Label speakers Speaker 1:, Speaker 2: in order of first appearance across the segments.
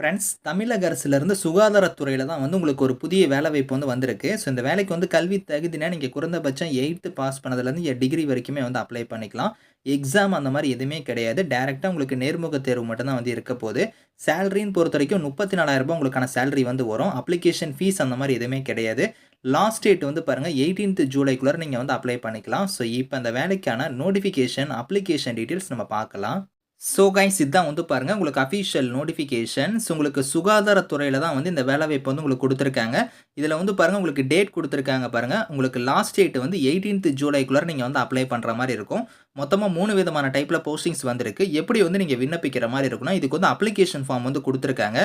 Speaker 1: Friends தமிழக அரசுலேருந்து சுகாதாரத்துறையில் தான் வந்து உங்களுக்கு ஒரு புதிய வேலைவாய்ப்பு வந்து வந்திருக்கு. ஸோ இந்த வேலைக்கு வந்து கல்வி தகுதினா நீங்கள் குறைந்தபட்சம் எயித்து பாஸ் பண்ணதுலேருந்து டிகிரி வரைக்குமே வந்து அப்ளை பண்ணிக்கலாம். எக்ஸாம் அந்த மாதிரி எதுவுமே கிடையாது. டேரெக்டாக உங்களுக்கு நேர்முக தேர்வு மட்டும்தான் வந்து இருக்க போகுது. சேலரின்னு பொறுத்த வரைக்கும் முப்பத்தி நாலாயிரரூபா உங்களுக்கான சேலரி வந்து வரும். அப்ளிகேஷன் ஃபீஸ் அந்த மாதிரி எதுவுமே கிடையாது. லாஸ்ட் டேட் வந்து பாருங்கள் எயிட்டீன்த் ஜூலைக்குள்ளே நீங்கள் வந்து அப்ளை பண்ணிக்கலாம். ஸோ இப்போ அந்த வேலைக்கான நோட்டிஃபிகேஷன் அப்ளிகேஷன் டீட்டெயில்ஸ் நம்ம பார்க்கலாம். ஸோ கைஸ் இதுதான் வந்து பாருங்கள் உங்களுக்கு அஃபிஷியல் நோட்டிஃபிகேஷன்ஸ் உங்களுக்கு சுகாதாரத்துறையில் தான் வந்து இந்த வேலைவாய்ப்பு வந்து உங்களுக்கு கொடுத்துருக்காங்க. இதில் வந்து பாருங்கள் உங்களுக்கு டேட் கொடுத்துருக்காங்க பாருங்கள் உங்களுக்கு லாஸ்ட் டேட் வந்து எயிட்டீன்த் ஜூலைக்குள்ளே நீங்கள் வந்து அப்ளை பண்ணுற மாதிரி இருக்கும். மொத்தமாக மூணு விதமான டைப்பில் போஸ்டிங்ஸ் வந்திருக்கு. எப்படி வந்து நீங்கள் விண்ணப்பிக்கிற மாதிரி இருக்குன்னா இதுக்கு வந்து அப்ளிகேஷன் ஃபார்ம் வந்து கொடுத்துருக்காங்க.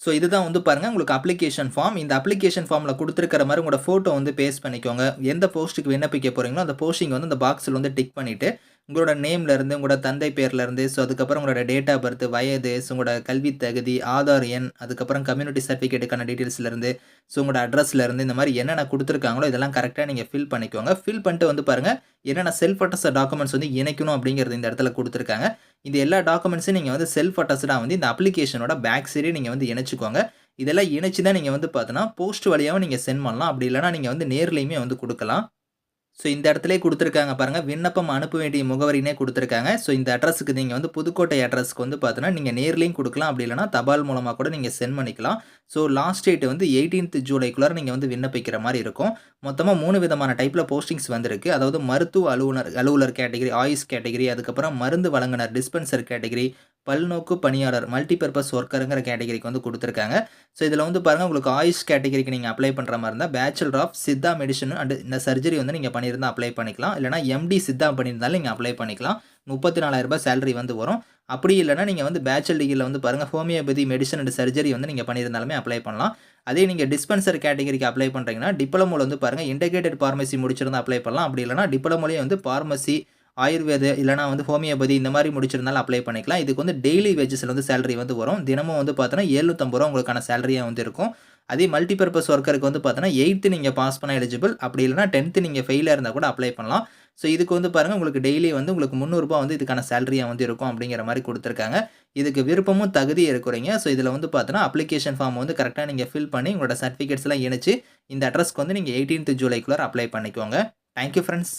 Speaker 1: ஸோ இதுதான் வந்து பாருங்கள் உங்களுக்கு அப்ளிகேஷன் ஃபார்ம் இந்த அப்ளிகேஷன் ஃபார்மில் கொடுத்துருக்கிற மாதிரி உங்களோட ஃபோட்டோ வந்து பேஸ் பண்ணிக்கோங்க. எந்த போஸ்ட்டுக்கு விண்ணப்பிக்க போகிறீங்களோ அந்த போஸ்டிங் வந்து அந்த பாக்ஸில் வந்து டிக் பண்ணிவிட்டு உங்களோட நேம்லேருந்து உங்களோட தந்தை பேர்லேருந்து ஸோ அதுக்கப்புறம் உங்களோட டேட் ஆஃப் பர்த் வயது ஸோ உங்களோட கல்வி தகுதி ஆதார் எண் அதுக்கப்புறம் கம்யூனிட்டி சர்டிஃபிகேட்டுக்கான டீட்டெயில்ஸ்லேருந்து ஸோ உங்களோட அட்ரஸ்லேருந்து இந்த மாதிரி என்னென்ன கொடுத்துருக்காங்களோ இதெல்லாம் கரெக்டாக நீங்கள் ஃபில் பண்ணிக்கோங்க. ஃபில் பண்ணிட்டு வந்து பாருங்கள் என்னென்ன செல்ஃப் அட்டஸ் டாக்குமெண்ட்ஸ் வந்து இணைக்கணும் அப்படிங்கிறது இந்த இடத்துல கொடுத்துருக்காங்க. இந்த எல்லா டாக்குமெண்ட்ஸும் நீங்கள் வந்து செல்ஃப் அட்டஸ்டாக வந்து இந்த அப்ளிகேஷனோட பேக் சைடே நீங்கள் வந்து இணைச்சிக்கோங்க. இதெல்லாம் இணைச்சி தான் நீங்கள் வந்து பார்த்தோன்னா போஸ்ட் வழியாகவும் நீங்கள் சென்ட் பண்ணலாம். அப்படி இல்லைனா நீங்கள் வந்து நேர்லேயுமே வந்து கொடுக்கலாம். ஸோ இந்த இடத்துல கொடுத்துருக்காங்க பாருங்கள் விண்ணப்பம் அனுப்ப வேண்டிய முகவரினே கொடுத்துருக்காங்க. ஸோ இந்த அட்ரஸுக்கு நீங்கள் வந்து புதுக்கோட்டை அட்ரஸ்க்கு வந்து பார்த்தோன்னா நீங்கள் நேர்லேயும் கொடுக்கலாம். அப்படி இல்லைனா தபால் மூலமாக கூட நீங்கள் சென்ட் பண்ணிக்கலாம். ஸோ லாஸ்ட் டேட் வந்து எயிட்டீன்த் ஜூலைக்குள்ளார நீங்கள் வந்து விண்ணப்பிக்கிற மாதிரி இருக்கும். மொத்தமாக மூணு விதமான டைப்பில் போஸ்டிங்ஸ் வந்திருக்கு. அதாவது மருத்துவ அலுவலர் அலுவலர் கேட்டகிரி ஆயுஷ் கேட்டகிரி அதுக்கப்புறம் மருந்து வழங்கினர் டிஸ்பென்சர் கேட்டகிரி பல்நோக்கு பணியாளர் மல்டிபர்பஸ் ஒர்க்கருங்கிற கேட்டகரிக்கு வந்து கொடுத்துருக்காங்க. ஸோ இதில் வந்து பாருங்கள் உங்களுக்கு ஆயுஷ் கேட்டகரிக்கு நீங்கள் அப்ளை பண்ணுற மாதிரி இருந்தால் bachelor of Siddha medicine and இந்த சர்ஜரி வந்து நீங்கள் பண்ணியிருந்தால் அப்ளை பண்ணிக்கலாம். இல்லைனா எம்டி சித்தா பண்ணியிருந்தாலும் நீங்கள் அப்ளை பண்ணிக்கலாம். முப்பத்தி நாலாயிரரூபா சேலரி வந்து வரும். அப்படி இல்லைனா நீங்கள் வந்து பேச்சுலர் டிகிரியில் வந்து பாருங்கள் ஹோமியோபதி மெடிசன் அண்ட் சர்ஜரி வந்து நீங்கள் பண்ணியிருந்தாலுமே அப்ளை பண்ணலாம். அதே நீங்கள் டிஸ்பென்சர் கேட்டகரிக்கு அப்ளை பண்ணுறீங்கன்னா டிப்ளமோவில் வந்து பாருங்கள் இன்டெகிரேட்டட் ஃபார்மசி முடிச்சிருந்தால் அப்ளை பண்ணலாம். அப்படி இல்லைனா டிப்ளமோலேயே வந்து ஃபார்மசி ஆயுர்வேத இல்லைனா வந்து ஹோமியோபதி இந்த மாதிரி முடிச்சிருந்தாலும் அப்ளை பண்ணிக்கலாம். இதுக்கு வந்து டெய்லி வேஜஸில் வந்து சேலரி வந்து வரும். தினமும் வந்து பார்த்தோன்னா ஏழுநூற்றம்பது ரூபா உங்களுக்கான சேலரியாக வந்து இருக்கும். அதே மல்டிபர்பஸ் ஒர்க்கருக்கு வந்து பார்த்தோன்னா எயித்து நீங்கள் பாஸ் பண்ண எலிஜிபிள் அப்படி இல்லைனா டென்த்து நீங்கள் ஃபெயிலாக இருந்தால் கூட அப்ளை பண்ணலாம். ஸோ இதுக்கு வந்து பாருங்கள் உங்களுக்கு டெய்லி வந்து உங்களுக்கு முந்நூறுரூபா வந்து இதுக்கான சேலரியாக வந்து இருக்கும் அப்படிங்கிற மாதிரி கொடுத்துருக்காங்க. இதுக்கு விருப்பமும் தகுதி இருக்கிறீங்க. ஸோ இதில் வந்து பார்த்தோன்னா அப்ளிகேஷன் ஃபார்ம் வந்து கரெக்டாக நீங்கள் ஃபில் பண்ணி உங்களோட சர்டிஃபிகேட்ஸ்லாம் இணைச்சு இந்த அட்ரஸ்க்கு வந்து நீங்கள் எயிட்டீன்த் ஜூலைக்குள்ளே அப்ளை பண்ணிக்கோங்க. Thank you friends